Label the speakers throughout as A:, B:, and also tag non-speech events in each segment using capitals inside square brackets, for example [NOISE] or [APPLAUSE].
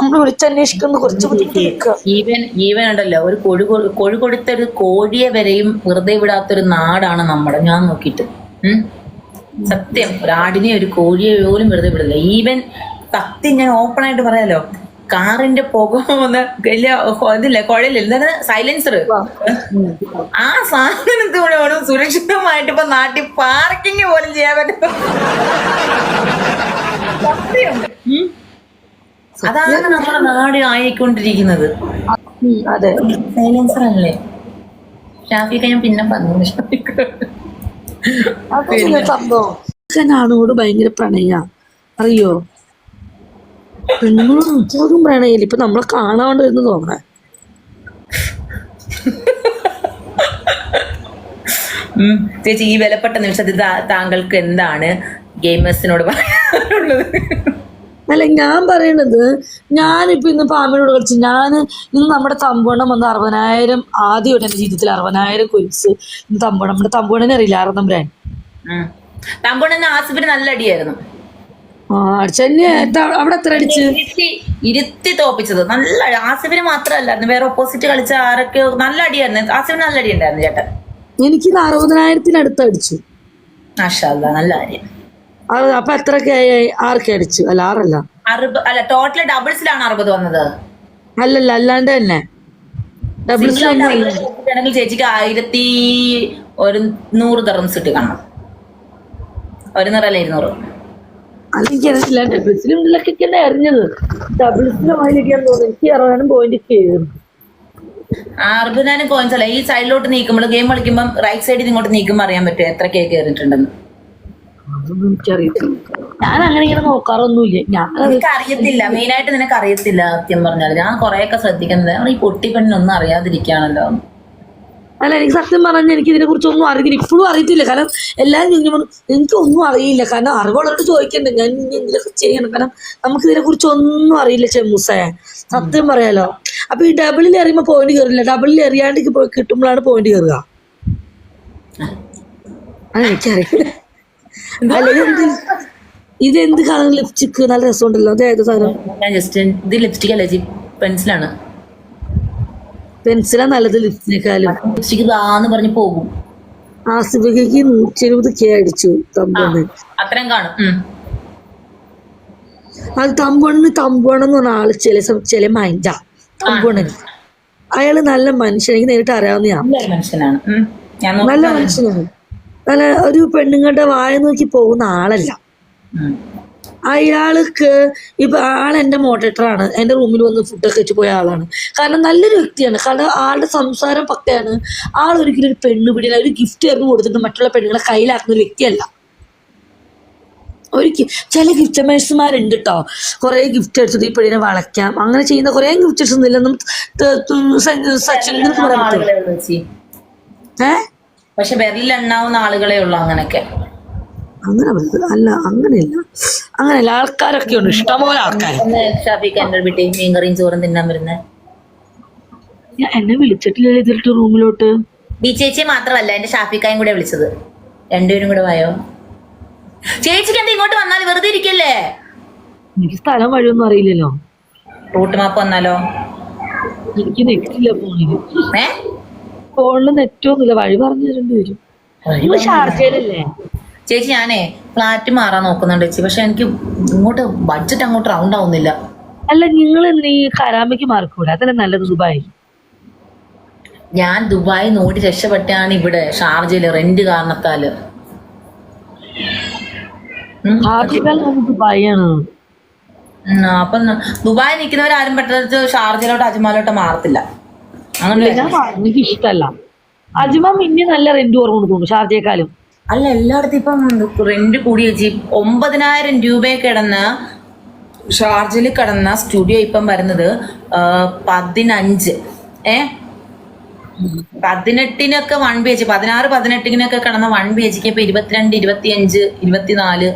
A: നമ്മൾ വിളിച്ചന്വേഷിക്കുന്നത് കുറച്ച് ബുദ്ധിമുട്ട്
B: ഈവൻ ഈവൻ ഉണ്ടല്ലോ ഒരു കോഴി കൊ- കൊടുത്ത ഒരു കോഴിയെ വരെയും വെറുതെ വിടാത്തൊരു നാടാണ് നമ്മുടെ ഞാൻ നോക്കിയിട്ട്. സത്യം ഒരു ആടിനെ ഒരു കോഴിയെ പോലും വെറുതെ വിടില്ല. ഈവൻ സത്യം ഞാൻ ഓപ്പൺ ആയിട്ട് പറയാലോ കാറിന്റെ പുക വന്ന് വലിയ ഇതില്ല കുഴലില്ല എന്താണ്? സൈലൻസർ. ആ സാധനത്തോടെ സുരക്ഷിതമായിട്ട് ഇപ്പൊ നാട്ടിൽ പാർക്കിംഗ് പോലും ചെയ്യാൻ പറ്റും സത്യം. അതാണ് നമ്മുടെ നാട് ആയിക്കൊണ്ടിരിക്കുന്നത്.
A: അതെ.
B: സൈലൻസർ അല്ലേ ഷാഫിക്ക ഞാൻ പിന്നെ പറഞ്ഞു
A: ആണോട് ഭയങ്കര പ്രണയ. അറിയോ? പെണ്ണുങ്ങളോട് ഉദ്യോഗം പ്രണയില്ല ഇപ്പൊ നമ്മളെ കാണാണ്ട് എന്ന് തോന്നണേ.
B: ചേച്ചി ഈ വിലപ്പെട്ട നിമിഷത്തിൽ താങ്കൾക്ക് എന്താണ് ഗെയിമേഴ്സിനോട് പറയാനുള്ളത്?
A: അല്ല ഞാൻ പറയണത് ഞാനിപ്പോ ഇന്ന് പാമ്പിനോട് കളിച്ചു ഞാൻ ഇന്ന് നമ്മുടെ തമ്പോണം വന്ന് അറുപതിനായിരം ആദ്യമായിട്ട് എന്റെ ജീവിതത്തിൽ അറുപതിനായിരം ഇന്ന് തമ്പോണം നമ്മുടെ തമ്പോണനെ അറിയില്ല ആറന്നം ബ്രാൻ
B: ഉം. തമ്പുണ്ണന് ആസിഫിന് നല്ല അടിയായിരുന്നു.
A: അവിടെ എത്ര അടിച്ച്?
B: ഇരുത്തി തോപ്പിച്ചത്. നല്ല. ആസിഫിന് മാത്രമല്ലായിരുന്നു വേറെ ഓപ്പോസിറ്റ് കളിച്ച ആരൊക്കെ നല്ല അടിയായിരുന്നു. ആസിഫിന് നല്ല അടി ഉണ്ടായിരുന്നു ചേട്ടൻ.
A: എനിക്ക് ഇന്ന് അറുപതിനായിരത്തിനടുത്ത് അടിച്ചു.
B: നല്ല കാര്യം.
A: അപ്പൊ എത്രയൊക്കെ ആർക്ക് അടിച്ചു? അല്ല ആറല്ല.
B: അറുപത് അല്ല ടോട്ടൽ ഡബിൾസിലാണ് അറുപത് വന്നത്.
A: അല്ലല്ല അല്ലാണ്ട് തന്നെ. ഡബിൾസ്
B: ആണെങ്കിൽ ചേച്ചിക്ക് ആയിരത്തി ഒരു നൂറ് ദറംസ് ഇട്ട് കാണാം ഒരു നിറല്ല ഇരുന്നൂറ്.
A: അത് എനിക്കറിയില്ല ഡബിൾസിലും ഇതിലൊക്കെ തന്നെ അറിഞ്ഞത്? ഡബിൾസിലും അതിലൊക്കെയാന്ന് തോന്നുന്നു. എനിക്ക് അറുപതിനും പോയിന്റ് കയറും
B: അറുപതിനായിരം കോയിൻസ് അല്ല. ഈ സൈഡിലോട്ട് നീക്കുമ്പോൾ ഗെയിം കളിക്കുമ്പോൾ റൈറ്റ് സൈഡിൽ ഇങ്ങോട്ട് നീക്കുമ്പോൾ അറിയാൻ പറ്റും എത്ര കേ കയറിയിട്ടുണ്ടെന്ന്?
A: അതൊന്നും എനിക്കറിയത്തില്ല. ഞാൻ അങ്ങനെ ഇങ്ങനെ നോക്കാറൊന്നുമില്ല. ഞാൻ
B: നിനക്ക് അറിയത്തില്ല മെയിൻ ആയിട്ട് നിനക്ക് അറിയത്തില്ല സത്യം പറഞ്ഞാൽ ഞാൻ കുറെയൊക്കെ ശ്രദ്ധിക്കുന്നത് നമ്മൾ ഈ പൊട്ടിപ്പെണ്ണൊന്നും അറിയാതിരിക്കുകയാണല്ലോ.
A: അല്ല എനിക്ക് സത്യം പറഞ്ഞാൽ എനിക്ക് ഇതിനെ കുറിച്ച് ഒന്നും അറിയില്ല ഇപ്പോഴും അറിയത്തില്ല. കാരണം എല്ലാവരും ചോദിക്കും പറഞ്ഞു, എനിക്ക് ഒന്നും അറിയില്ല. കാരണം അറിവുള്ളവരോട് ചോദിക്കണ്ടേ. ഞാൻ ഇനി എന്തിനൊക്കെ ചെയ്യണം? കാരണം നമുക്ക് ഇതിനെ കുറിച്ച് ഒന്നും അറിയില്ല ചെമ്മൂസയെ സത്യം പറയാലോ. അപ്പൊ ഈ ഡബിളിൽ എറിയുമ്പോ പോയിന്റ് കയറില്ല ഡബിളിൽ എറിയാണ്ട് പോയി കിട്ടുമ്പോഴാണ് പോയിന്റ് കയറുക അത് എനിക്കറിയില്ല. അല്ല എന്ത് കളർ ലിപ്സ്റ്റിക് നല്ല രസമുണ്ടല്ലോ. അതായത് സാധനം?
B: ഞാൻ ജസ്റ്റ് ഇത് ലിപ്സ്റ്റിക് അല്ല പെൻസിലാണ്
A: പെൻസിലാ നല്ലത് ലിപ്സ്റ്റിക്കാലും
B: ലിപ്സ്റ്റിക് ഇതാന്ന് പറഞ്ഞ് പോകും.
A: ആസിഫിക്ക് നൂറ്റി എഴുപത് കെ അടിച്ചു തമ്പോണ്
B: അത്രയും കാണും.
A: അത് തമ്പോണിന് തമ്പോണം എന്ന് പറഞ്ഞ ആൾ ചില ചില മൈൻഡാ തമ്പോണന് അയാൾ നല്ല മനുഷ്യനെ നേരിട്ട് അറിയാവുന്നയാ.
B: നല്ല മനുഷ്യനാണ്. ഞാൻ
A: നല്ല മനുഷ്യനാണ് നല്ല ഒരു പെണ്ണുങ്ങളുടെ വായ നോക്കി പോകുന്ന ആളല്ല. അയാൾക്ക് ഇപ്പൊ ആൾ എന്റെ മോഡറേറ്ററാണ് എന്റെ റൂമിൽ വന്ന് ഫുഡൊക്കെ വെച്ച് പോയ ആളാണ്. കാരണം നല്ലൊരു വ്യക്തിയാണ്. കാരണം ആളുടെ സംസാരം പക്കയാണ്. ആൾ ഒരിക്കലും ഒരു പെണ്ണ് പിടിയില്ല. ഒരു ഗിഫ്റ്റ് തന്നെ കൊടുത്തിട്ട് മറ്റുള്ള പെണ്ണുങ്ങളെ കയ്യിലാക്കുന്ന ഒരു വ്യക്തിയല്ല. ഒരു ചില ഗിഫ്റ്റമേഴ്സുമാരുണ്ട് കേട്ടോ കുറേ ഗിഫ്റ്റ് എടുത്തത് ഈ പെണ്ണിനെ വളയ്ക്കാം. അങ്ങനെ ചെയ്യുന്ന കുറെ ഗിഫ്റ്റ് എടുത്തൊന്നുമില്ലെന്നും സച്ചിൻ പറയാൻ ഏഹ്
B: പക്ഷെ വിരലിൽ എണ്ണാവുന്ന ആളുകളെ ഉള്ളൂ അങ്ങനെയൊക്കെ.
A: അങ്ങനെ അല്ല അങ്ങനെയല്ല. അങ്ങനെയല്ല ആൾക്കാരൊക്കെ ഉണ്ട്. ഇഷ്ടംപോലെ ആൾക്കാർ
B: ഒന്ന് ഷാഫിക്ക് എന്റെ വീട്ടിൽ മീൻകറിയും ചോറും തിന്നാൻ വരുന്നത്
A: ഞാൻ എന്നെ വിളിച്ചിട്ടില്ല ഇതിലിട്ട് റൂമിലോട്ട്.
B: ബി ചേച്ചിയെ മാത്രമല്ല എന്റെ ഷാഫിക്കായും കൂടെ വിളിച്ചത്. രണ്ടുപേരും കൂടെ വായോ? ചേച്ചിക്ക് എന്താ ഇങ്ങോട്ട് വന്നാൽ വെറുതെ ഇരിക്കല്ലേ?
A: എനിക്ക് സ്ഥലം വഴിയൊന്നും അറിയില്ലല്ലോ.
B: റൂട്ട് മാപ്പ് വന്നാലോ?
A: എനിക്ക് നെറ്റില്ല ഫോണിൽ.
B: ഏ?
A: ഫോണിൽ നെറ്റൊന്നുമില്ല വഴി പറഞ്ഞു തരേണ്ടി വരും. നിങ്ങൾ ഷാർജയിലല്ലേ?
B: ചേച്ചി ഞാനേ ഫ്ലാറ്റ് മാറാൻ നോക്കുന്നുണ്ട് ചേച്ചി. പക്ഷെ എനിക്ക് ഇങ്ങോട്ട് ബഡ്ജറ്റ് അങ്ങോട്ട് റൗണ്ട് ആവുന്നില്ല.
A: അല്ല നിങ്ങൾ നീ കരാമയ്ക്ക് മാർക്കൂടെ അതല്ലേ നല്ലത് ദുബായി
B: ഞാൻ ദുബായ് നോടി രക്ഷപ്പെട്ടാണ് ഇവിടെ ഷാർജയിൽ റെന്റ് കാരണത്താൽ. അപ്പൊ ദുബായ് നിൽക്കുന്നവരാരും പെട്ടെന്ന് ഷാർജയിലോട്ടോ അജ്മാലോട്ടോ മാറത്തില്ല. അങ്ങനെ
A: എനിക്ക് ഇഷ്ടമല്ല അജ്മ മിന്നി നല്ല റെന്റ് കുറവുണ്ട് തോന്നുന്നു ഷാർജയെക്കാളും.
B: അല്ല എല്ലായിടത്തും ഇപ്പം റെന്റ് കൂടി വെച്ച് ഒമ്പതിനായിരം രൂപയെ കിടന്ന് ഷാർജയിൽ കിടന്ന സ്റ്റുഡിയോ ഇപ്പം വരുന്നത് പതിനഞ്ച്. ഏ? പതിനെട്ടിനൊക്കെ വൺ ബി എച്ച് പതിനാറ് പതിനെട്ടിനൊക്കെ കിടന്ന വൺ ബി എച്ചിക്ക് ഇപ്പൊ ഇരുപത്തിരണ്ട് ഇരുപത്തിയഞ്ച് ഇരുപത്തിനാല്.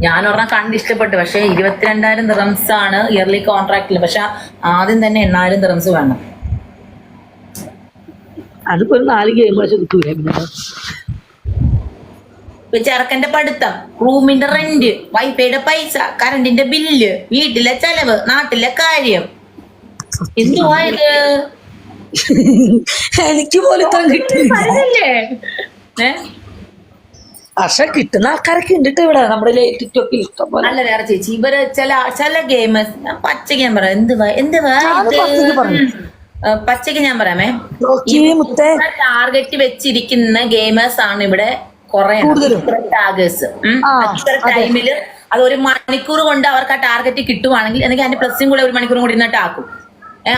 B: ഞാൻ ഒരെണ്ണം കണ്ട് ഇഷ്ടപ്പെട്ടു. പക്ഷെ ഇരുപത്തിരണ്ടായിരം ദിറംസ് ആണ് ഇയർലി കോൺട്രാക്റ്റിൽ പക്ഷെ ആദ്യം തന്നെ എണ്ണായിരം ദിറംസ് വേണം.
A: അതിപ്പോ ഒരു നാല് ഗെയിം കളിച്ച് കിട്ടൂലേ പിന്നെ?
B: ചെറുക്കന്റെ പഠിത്തം റൂമിന്റെ റെന്റ് വൈഫൈയുടെ പൈസ കറണ്ടിന്റെ ബില്ല് വീട്ടിലെ ചെലവ് നാട്ടിലെ കാര്യം. എന്തുവായത്?
A: എനിക്ക് പോലും കിട്ടില്ല? പക്ഷെ കിട്ടുന്ന ആൾക്കാരൊക്കെ ഉണ്ട് ഇവിടെ നമ്മുടെ ടിക്ടോക്കിൽ ഇഷ്ടം പോലെ.
B: അല്ല വേറെ ചേച്ചി ഇവർ ചില ചില ഗെയിമേഴ്സ് പച്ച പറയാം എന്തുവാ എന്തുവാ?
A: പച്ചയ്ക്ക്
B: ഞാൻ പറയാമേ. ടാർഗറ്റ് വെച്ചിരിക്കുന്ന ഗെയിമേഴ്സ് ആണ് ഇവിടെ കുറെ. ടാഗേഴ്സ്. ടൈമിൽ അത്. ഒരു മണിക്കൂർ കൊണ്ട് അവർക്ക് ആ ടാർഗറ്റ് കിട്ടുവാണെങ്കിൽ എനിക്ക് അതിന്റെ പ്ലസും കൂടെ ഒരു മണിക്കൂർ കൂടി ഇന്നിട്ട് ആക്കും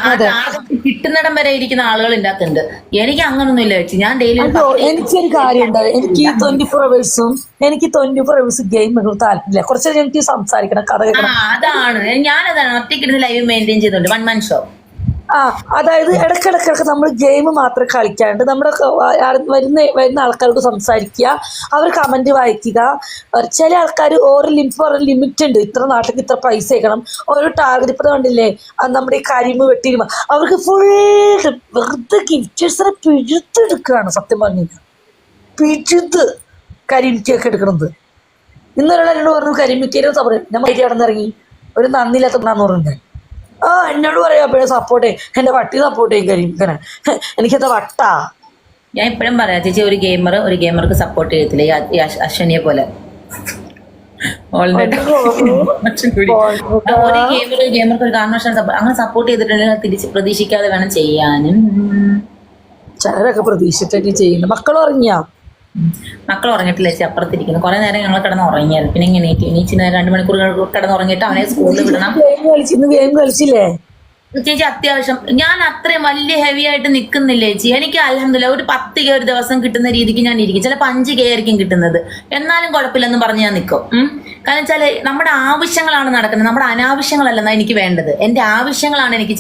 B: ആ ടാർഗറ്റ് കിട്ടുന്നിടം വരെ ഇരിക്കുന്ന ആളുകൾ ഉണ്ടാക്കുന്നുണ്ട് എനിക്ക് അങ്ങനൊന്നും ഇല്ല ചേച്ചി. ഞാൻ ഡെയിലി
A: എനിക്കൊരു കാര്യമുണ്ട്. എനിക്ക് ട്വന്റി ഫോർ അവേഴ്സും എനിക്ക് ട്വന്റി ഫോർ അവേഴ്സ് ഗെയിം താല്പര്യമില്ല. കുറച്ച് എനിക്ക് സംസാരിക്കണം കഥ
B: ആ
A: ഞാൻ
B: അതാണ് ഞാനതാണ് ഒറ്റയ്ക്കിരുന്ന് ലൈവ് മെയിന്റെയിൻ ചെയ്യുന്നുണ്ട്. വൺ മന്ത് ഷോ
A: ആ അതായത് ഇടക്കിടക്കിടക്ക് നമ്മൾ ഗെയിം മാത്രം കളിക്കാണ്ട് നമ്മുടെ വരുന്ന വരുന്ന ആൾക്കാരോട് സംസാരിക്കുക അവർ കമന്റ് വായിക്കുക. ചില ആൾക്കാർ ഓരോ ലിമിറ്റ് ഓരോ ലിമിറ്റ് ഉണ്ട്. ഇത്ര നാട്ടിൽ ഇത്ര പൈസ അയക്കണം. ഓരോ ടാർഗറ്റ് ഇപ്പം കണ്ടില്ലേ? നമ്മുടെ ഈ കരിമ് വെട്ടിരുമ. അവർക്ക് ഫുൾ വെറുതെ ഗിഫ്റ്റേഴ്സിനെ പിഴുത്തെടുക്കുകയാണ് സത്യം പറഞ്ഞു പിഴുത് കരിമിക്കൊക്കെ എടുക്കണത്. ഇന്നൊരാൾ എന്നോട് പറഞ്ഞു കരിമിക്കരും പറയും ഞാൻ മൈരി കടന്നിറങ്ങി ഒരു നന്ദിയില്ലാത്ത പറഞ്ഞു പറഞ്ഞിട്ടുണ്ട് ആ എന്നോട് പറയാ അപ്പോഴേ സപ്പോർട്ട് ചെയ്യും. എന്റെ വട്ടി സപ്പോർട്ട് ചെയ്യും കരിമിക്കനെ [LAUGHS] എനിക്കത് വട്ടാ?
B: ഞാൻ ഇപ്പോഴും പറയാം ചേച്ചി ഒരു ഗെയിമർ ഒരു ഗെയിമർക്ക് സപ്പോർട്ട് ചെയ്യത്തില്ല. ഈ അശ്വനിയെ പോലെ. Already. കുറച്ചും കൂടി. ആ, ഒരു ഗെയിമർ ഒരു ഗെയിമർക്ക് ഒരു കാരണവശാലും അങ്ങനെ സപ്പോർട്ട് ചെയ്തിട്ടുണ്ടെങ്കിൽ തിരിച്ച് പ്രതീക്ഷിക്കാതെ വേണം ചെയ്യാനും.
A: ചിലരൊക്കെ പ്രതീക്ഷിച്ചിട്ടൊക്കെ ചെയ്യുന്നു. മക്കൾ ഉറങ്ങിയാ?
B: മക്കൾ ഉറങ്ങിയിട്ടില്ല ചേച്ചി അപ്പുറത്തിരിക്കുന്നു. കുറെ നേരം ഞങ്ങൾ കിടന്ന് ഉറങ്ങിയാൽ പിന്നെ ഇങ്ങനെ എണീച്ച് നേരം രണ്ട് മണിക്കൂർ കിടന്ന് ഉറങ്ങിയിട്ട് അവനെ സ്കൂളിൽ വിടണം.
A: കളിച്ചില്ലേ?
B: ചേച്ചി അത്യാവശ്യം. ഞാൻ അത്രയും വലിയ ഹെവി ആയിട്ട് നിൽക്കുന്നില്ല ചേച്ചി? എനിക്ക് അലഹമില്ല ഒരു പത്ത് കെ ഒരു ദിവസം കിട്ടുന്ന രീതിക്ക് ഞാൻ ഇരിക്കും. ചിലപ്പോൾ അഞ്ച് കെ ആയിരിക്കും കിട്ടുന്നത്. എന്നാലും കുഴപ്പമില്ലെന്ന് പറഞ്ഞ് ഞാൻ നിൽക്കും കാരണം വെച്ചാൽ നമ്മുടെ ആവശ്യങ്ങളാണ് നടക്കുന്നത്. നമ്മുടെ അനാവശ്യങ്ങളല്ലെന്നാ എനിക്ക് വേണ്ടത്. എന്റെ ആവശ്യങ്ങളാണ് എനിക്ക്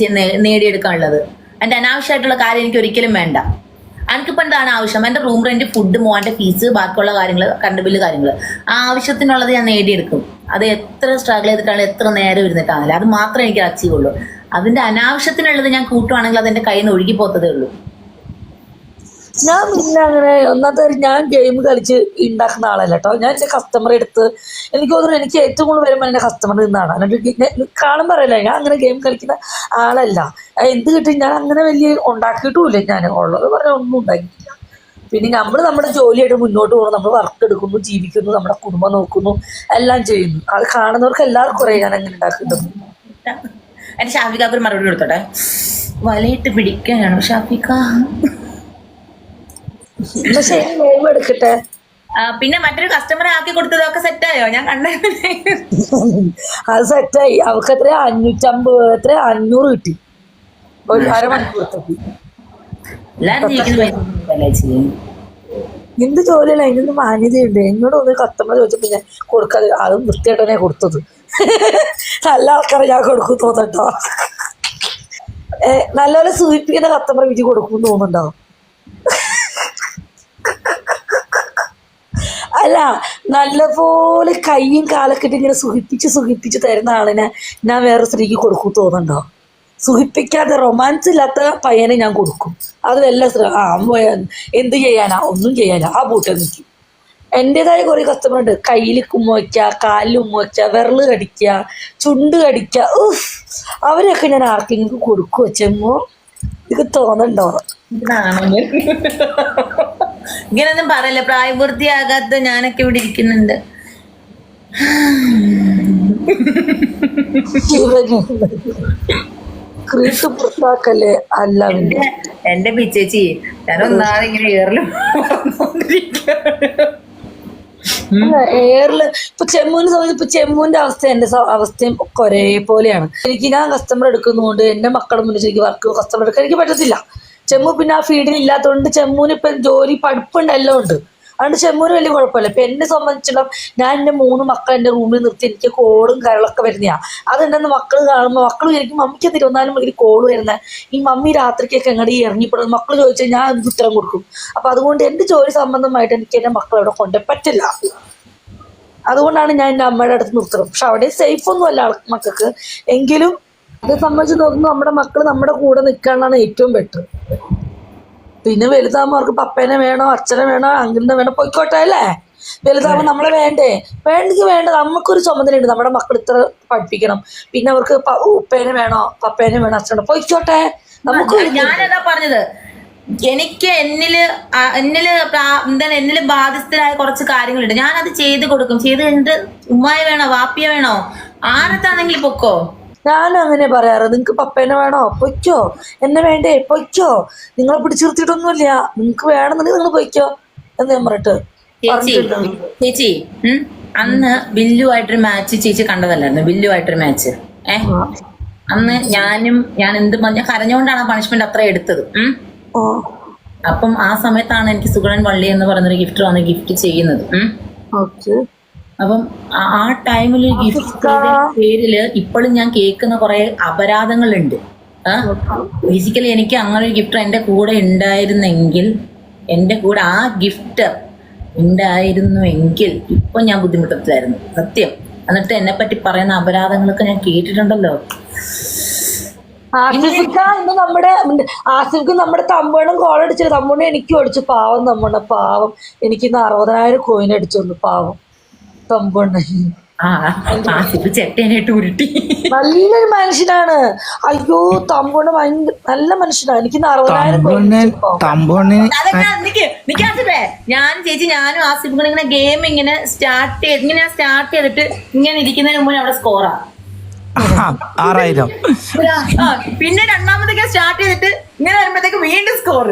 B: നേടിയെടുക്കാനുള്ളത്. എന്റെ അനാവശ്യമായിട്ടുള്ള കാര്യം എനിക്ക് ഒരിക്കലും വേണ്ട. എനിക്കിപ്പോൾ എന്താണ് ആവശ്യം? എന്റെ റൂം റെന്റ് ഫുഡ് മോന്റെ ഫീസ് ബാക്കിയുള്ള കാര്യങ്ങൾ കറണ്ട് ബില്ല് കാര്യങ്ങൾ ആവശ്യത്തിനുള്ളത് ഞാൻ നേടിയെടുക്കും. അത് എത്ര സ്ട്രഗിൾ ചെയ്തിട്ടാണ് എത്ര നേരം ഇരുന്നിട്ടാണല്ലോ അത് മാത്രമേ എനിക്ക് അച്ചീവ് ഉള്ളൂ. അതിന്റെ അനാവശ്യത്തിനുള്ളത് ഞാൻ കൂട്ടുവാണെങ്കിൽ അത് എന്റെ കയ്യിൽ നിന്ന് ഒഴുകി പോത്തതേ ഉള്ളൂ.
A: ഞാൻ പിന്നെ അങ്ങനെ ഒന്നാമത്തെ കാര്യം ഞാൻ ഗെയിം കളിച്ച് ഉണ്ടാക്കുന്ന ആളല്ല കേട്ടോ ഞാൻ എന്റെ കസ്റ്റമറെ എടുത്ത് എനിക്ക് തോന്നുന്നു എനിക്ക് ഏറ്റവും കൂടുതൽ വരുമ്പോൾ എന്റെ കസ്റ്റമർ നിന്നാണ് എന്നിട്ട് ഞാൻ കാണുമ്പോൾ അറിയില്ല. ഞാൻ അങ്ങനെ ഗെയിം കളിക്കുന്ന ആളല്ല. എന്ത് കിട്ടും? ഞാൻ അങ്ങനെ വലിയ ഉണ്ടാക്കിയിട്ടുമില്ല ഞാൻ. ഉള്ളത് പറഞ്ഞാൽ ഒന്നും ഉണ്ടാക്കിയിട്ടില്ല. പിന്നെ നമ്മൾ നമ്മുടെ ജോലിയായിട്ട് മുന്നോട്ട് പോകുന്നു. നമ്മൾ വർക്ക് എടുക്കുന്നു ജീവിക്കുന്നു നമ്മുടെ കുടുംബം നോക്കുന്നു എല്ലാം ചെയ്യുന്നു. അത് കാണുന്നവർക്ക് എല്ലാവർക്കും കുറേ ഞാൻ അങ്ങനെ
B: ഉണ്ടാക്കിയിട്ടുണ്ട് മറുപടി കൊടുത്തോട്ടെ? വലയിട്ട് പിടിക്കാനാണ് ഷാഫിക്ക.
A: പക്ഷേ എടുക്കട്ടെ.
B: പിന്നെ മറ്റൊരു കസ്റ്റമർ ആക്കി കൊടുത്തതൊക്കെ സെറ്റായോ ഞാൻ കണ്ട.
A: അത് സെറ്റായി അവൾക്ക് എത്ര? അഞ്ഞൂറ്റമ്പത് എത്ര? അഞ്ഞൂറ് കിട്ടി. ഒരു
B: അരമണിക്കൂർ
A: എന്ത് ജോലിയല്ല? അതിനൊന്ന് മാന്യതയുണ്ട് എന്നോട് ഒന്ന് കസ്റ്റമർ ചോദിച്ചപ്പോൾ ഞാൻ കൊടുക്കാതെ അതും വൃത്തിയായിട്ടാണ് കൊടുത്തത്. നല്ല ആൾക്കാരെ ഞാൻ കൊടുക്കും തോന്നട്ടോ നല്ലപോലെ സൂചിപ്പിക്കുന്ന കസ്റ്റമർ വിധി കൊടുക്കും തോന്നുന്നുണ്ടോ? അല്ല നല്ലപോലെ കൈയും കാലൊക്കെ ഇട്ട് ഇങ്ങനെ സുഖിപ്പിച്ച് സുഖിപ്പിച്ച് തരുന്ന ആളിനെ ഞാൻ വേറെ സ്ത്രീക്ക് കൊടുക്കും തോന്നുന്നുണ്ടോ? സുഖിപ്പിക്കാതെ റൊമാൻസ് ഇല്ലാത്ത പയ്യനെ ഞാൻ കൊടുക്കും. അത് വല്ല ആ എന്ത് ചെയ്യാനാ? ഒന്നും ചെയ്യാനാ. ആ ബൂട്ട് നിൽക്കും എന്റെതായ കുറേ കസ്റ്റമർ ഉണ്ട്. കയ്യിൽ കുമ്മ വയ്ക്കുക കാലിൽ ഉമ്മ വയ്ക്കുക വിരൽ കടിക്കുക ചുണ്ട് കടിക്കുക അവരെയൊക്കെ ഞാൻ ആർക്കെങ്കിലും കൊടുക്കുക ചെമ്മോ? ഇത് തോന്നണ്ടോ
B: ഇങ്ങനൊന്നും പറയല്ല പ്രായപൂർത്തിയാകാത്ത ഞാനൊക്കെ ഇവിടെ ഇരിക്കുന്നുണ്ട്.
A: ക്രീസ് പുറത്താക്കല്ലേ അല്ല
B: എന്റെ പിച്ചേച്ചി ഞാൻ ഒന്നാമത് ഇങ്ങനെ ഏറിലും
A: എയറിൽ ഇപ്പൊ ചെമ്മൂന് സംബന്ധിച്ച് ഇപ്പൊ ചെമ്മൂന്റെ അവസ്ഥ എന്റെ അവസ്ഥയും ഒക്കെ ഒരേപോലെയാണ്. എനിക്ക് ഞാൻ കസ്റ്റമർ എടുക്കുന്നതുകൊണ്ട് എന്റെ മക്കളുടെ മുന്നിൽ എനിക്ക് വർക്ക് കസ്റ്റമർ എടുക്കാൻ എനിക്ക് പറ്റത്തില്ല. ചെമ്മു പിന്നെ ആ ഫീൽഡിൽ ഇല്ലാത്തതുകൊണ്ട് ചെമ്മൂന് ഇപ്പൊ ജോലി പഠിപ്പുണ്ട് എല്ലാം ഉണ്ട് അതുകൊണ്ട് ചെമ്മൂന് വലിയ കുഴപ്പമില്ല. ഇപ്പൊ എന്നെ സംബന്ധിച്ചിടത്തോളം ഞാൻ എന്റെ മൂന്ന് മക്കൾ എന്റെ റൂമിൽ നിർത്തി എനിക്ക് കോളും കരളൊക്കെ വരുന്നതാ അതുണ്ടെന്ന് മക്കൾ കാണുമ്പോൾ മക്കൾ വിചാരിക്കും മമ്മിക്ക് തിരുവന്നാലും മുതൽ കോൾ വരുന്ന. ഈ മമ്മി രാത്രിക്കൊക്കെ എങ്ങടെ ഇറങ്ങിപ്പെടുന്നത് മക്കൾ ചോദിച്ചാൽ ഞാൻ അതിന് ഉത്തരം കൊടുക്കും. അപ്പൊ അതുകൊണ്ട് എന്റെ ജോലി സംബന്ധമായിട്ട് എനിക്ക് എന്റെ മക്കളെ അവിടെ കൊണ്ടേ പറ്റില്ല. അതുകൊണ്ടാണ് ഞാൻ എന്റെ അമ്മയുടെ അടുത്ത് നിർത്തണം പക്ഷെ അവിടെ സേഫ് ഒന്നും അല്ല മക്കൾക്ക്. എങ്കിലും അത് സംബന്ധിച്ച് നോക്കുമ്പോൾ നമ്മുടെ മക്കൾ നമ്മുടെ കൂടെ നിൽക്കാനാണ് ഏറ്റവും ബെറ്റർ പിന്നെ വലുതാകുമ്പോൾ അവർക്ക് പപ്പേനെ വേണോ അച്ഛനെ വേണോ അങ്കിളിനെ വേണോ പോയിക്കോട്ടെ അല്ലേ? വലുതാകുമ്പോൾ നമ്മളെ വേണ്ടേ? വേണ്ടെങ്കിൽ വേണ്ട നമുക്കൊരു ചുമതലയുണ്ട്. നമ്മുടെ മക്കൾ ഇത്ര പഠിപ്പിക്കണം. പിന്നെ അവർക്ക് ഉപ്പേനെ വേണോ പപ്പേനെ വേണോ അച്ഛനെ പോയിക്കോട്ടെ? നമുക്ക്
B: ഞാനതാ പറഞ്ഞത്. എനിക്ക് എന്നിൽ എന്നിൽ എന്താണ് എന്നിൽ ബാധിതരായ കുറച്ച് കാര്യങ്ങളുണ്ട്. ഞാനത് ചെയ്ത് കൊടുക്കും. ചെയ്ത് കഴിഞ്ഞിട്ട് ഉമ്മായ വേണോ വാപ്പിയ വേണോ? ആരത്താണെങ്കിൽ പൊക്കോ?
A: ഞാനും അങ്ങനെ പറയാറ്. നിങ്ങക്ക് പപ്പേനെ വേണോ? പൊയ്ക്കോ. എന്നെ വേണ്ടേ? പൊയ്ക്കോ. നിങ്ങളെ പിടിച്ചു നിർത്തിയിട്ടൊന്നുമില്ല നിങ്ങക്ക് വേണമെന്നുണ്ടെങ്കിൽ നിങ്ങൾ പൊയ്ക്കോ എന്ന് ഞാൻ പറഞ്ഞിട്ട്
B: ചേച്ചി അന്ന് ബില്ലുമായിട്ടൊരു മാച്ച് ചേച്ചി കണ്ടതല്ലായിരുന്നു. ബില്ലുമായിട്ടൊരു മാച്ച് ഏഹ് അന്ന് ഞാനും ഞാൻ എന്ത് പറഞ്ഞ കരഞ്ഞുകൊണ്ടാണ് ആ പണിഷ്മെന്റ് അത്ര എടുത്തത്. അപ്പം ആ സമയത്താണ് എനിക്ക് സുഗണൻ വള്ളി എന്ന് പറയുന്നൊരു ഗിഫ്റ്റ് വന്ന് ഗിഫ്റ്റ് ചെയ്യുന്നത്. അപ്പം ആ- ടൈമിൽ ഗിഫ്റ്റ് പേരിൽ ഇപ്പോഴും ഞാൻ കേൾക്കുന്ന കുറെ അപരാധങ്ങളുണ്ട്. ബേസിക്കലി എനിക്ക് അങ്ങനെ ഒരു ഗിഫ്റ്റ് എന്റെ കൂടെ ഉണ്ടായിരുന്നെങ്കിൽ എന്റെ കൂടെ ആ ഗിഫ്റ്റ് ഉണ്ടായിരുന്നുവെങ്കിൽ ഇപ്പൊ ഞാൻ ബുദ്ധിമുട്ടത്തിലായിരുന്നു. സത്യം. എന്നിട്ട് എന്നെ പറ്റി പറയുന്ന അപരാധങ്ങളൊക്കെ ഞാൻ കേട്ടിട്ടുണ്ടല്ലോ.
A: ആസിഫിക്ക ഇന്ന് നമ്മുടെ ആസിഫിക്ക് നമ്മുടെ തമ്പണും കോൾ അടിച്ചത് തമ്മണ്ണ എനിക്ക് അടിച്ചു. പാവം തമ്മണ്ണ പാവം. എനിക്ക് ഇന്ന് അറുപതിനായിരം കോയിൻ അടിച്ചു പാവം. തമ്പണ്ണ
B: ആ ആസിഫ് ചെട്ടേനായിട്ട് ഉരുട്ടി.
A: നല്ലൊരു മനുഷ്യനാണ്. അയ്യോ തമ്പുണ്ണ ഭയങ്കര നല്ല മനുഷ്യനാണ്. എനിക്ക് അറുപതിനായിരം
B: ഞാൻ ചേച്ചി ഞാനും ആസിഫും ഇങ്ങനെ ഗെയിം ഇങ്ങനെ സ്റ്റാർട്ട് ചെയ്ത് ഇങ്ങനെ സ്റ്റാർട്ട് ചെയ്തിട്ട് ഇങ്ങനെ ഇരിക്കുന്നതിന് മുമ്പ് അവിടെ സ്കോറാ
C: ആറായിരം.
B: പിന്നെ രണ്ടാമത്തേക്ക് സ്റ്റാർട്ട് ചെയ്തിട്ട് ഇങ്ങനെ വരുമ്പോഴത്തേക്ക് വീണ്ടും സ്കോർ